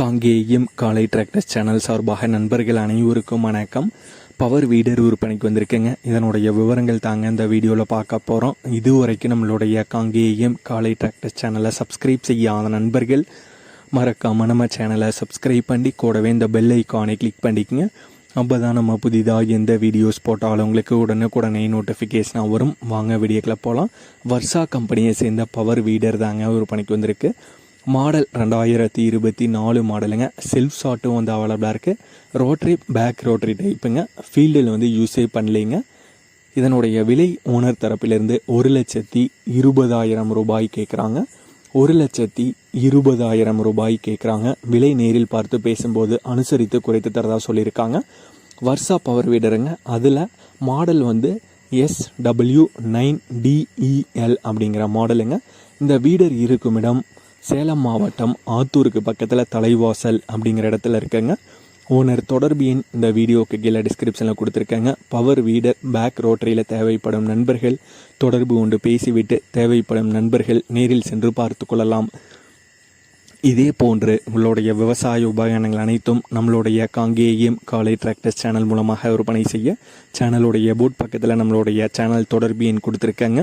காங்கேயம் காலை tractors channel சார்பாக நண்பர்கள் அனைவருக்கும் வணக்கம். பவர் வீடர் விற்பனைக்கு வந்திருக்கேங்க. இதனுடைய விவரங்கள் தாங்க இந்த வீடியோவில் பார்க்க போகிறோம் இதுவரைக்கும் நம்மளுடைய காங்கேயம் காலை டிராக்டர்ஸ் சேனலை சப்ஸ்கிரைப் செய்யாத நண்பர்கள் மறக்காம நம்ம சேனலை சப்ஸ்கிரைப் பண்ணி கூடவே இந்த பெல் ஐக்கானை கிளிக் பண்ணிக்கங்க. அப்போ தான் நம்ம புதிதாக எந்த வீடியோஸ் போட்டாலும் உங்களுக்கு உடனுக்குடனே நோட்டிஃபிகேஷனாக வரும். வாங்க வீடியோக்களை போகலாம் வர்ஷா கம்பெனியை சேர்ந்த பவர் வீடர் தாங்க விற்பனைக்கு வந்திருக்கு. மாடல் ரெண்டாயிரத்தி இருபத்தி நாலு மாடலுங்க. செல்ஃப் ஷாட்டும் வந்து அவைலபிளாக இருக்குது ரோட்ரி பேக் ரோட்ரி டைப்புங்க ஃபீல்டில் வந்து யூஸே பண்ணலைங்க. இதனுடைய விலை ஓனர் தரப்பிலிருந்து ஒரு லட்சத்தி இருபதாயிரம் ரூபாய் கேட்குறாங்க ஒரு லட்சத்தி இருபதாயிரம் ரூபாய் கேட்குறாங்க விலை நேரில் பார்த்து பேசும்போது அனுசரித்து குறைத்து தரதா சொல்லியிருக்காங்க. வர்ஷா பவர் வீடருங்க அதில் மாடல் வந்து எஸ் டபிள்யூ நைன் டிஇஎல் அப்படிங்கிற மாடலுங்க இந்த வீடர் இருக்கும் இடம் சேலம் மாவட்டம் ஆத்தூருக்கு பக்கத்தில் தலைவாசல் அப்படிங்கிற இடத்துல இருக்கேங்க. ஓனர் தொடர்பு எண் இந்த வீடியோக்கு கீழே டிஸ்கிரிப்ஷனில் கொடுத்துருக்கேங்க. பவர் வீடர் பேக் ரோட்டரியில் தேவைப்படும் நண்பர்கள் தொடர்பு கொண்டு பேசிவிட்டு தேவைப்படும் நண்பர்கள் நேரில் சென்று பார்த்து கொள்ளலாம். இதே போன்று உங்களுடைய விவசாய உபகரணங்கள் அனைத்தும் நம்மளுடைய காங்கேயம் காலை டிராக்டர்ஸ் சேனல் மூலமாக விற்பனை செய்ய சேனலுடைய போட் பக்கத்தில் நம்மளுடைய சேனல் தொடர்பு எண் கொடுத்துருக்காங்க.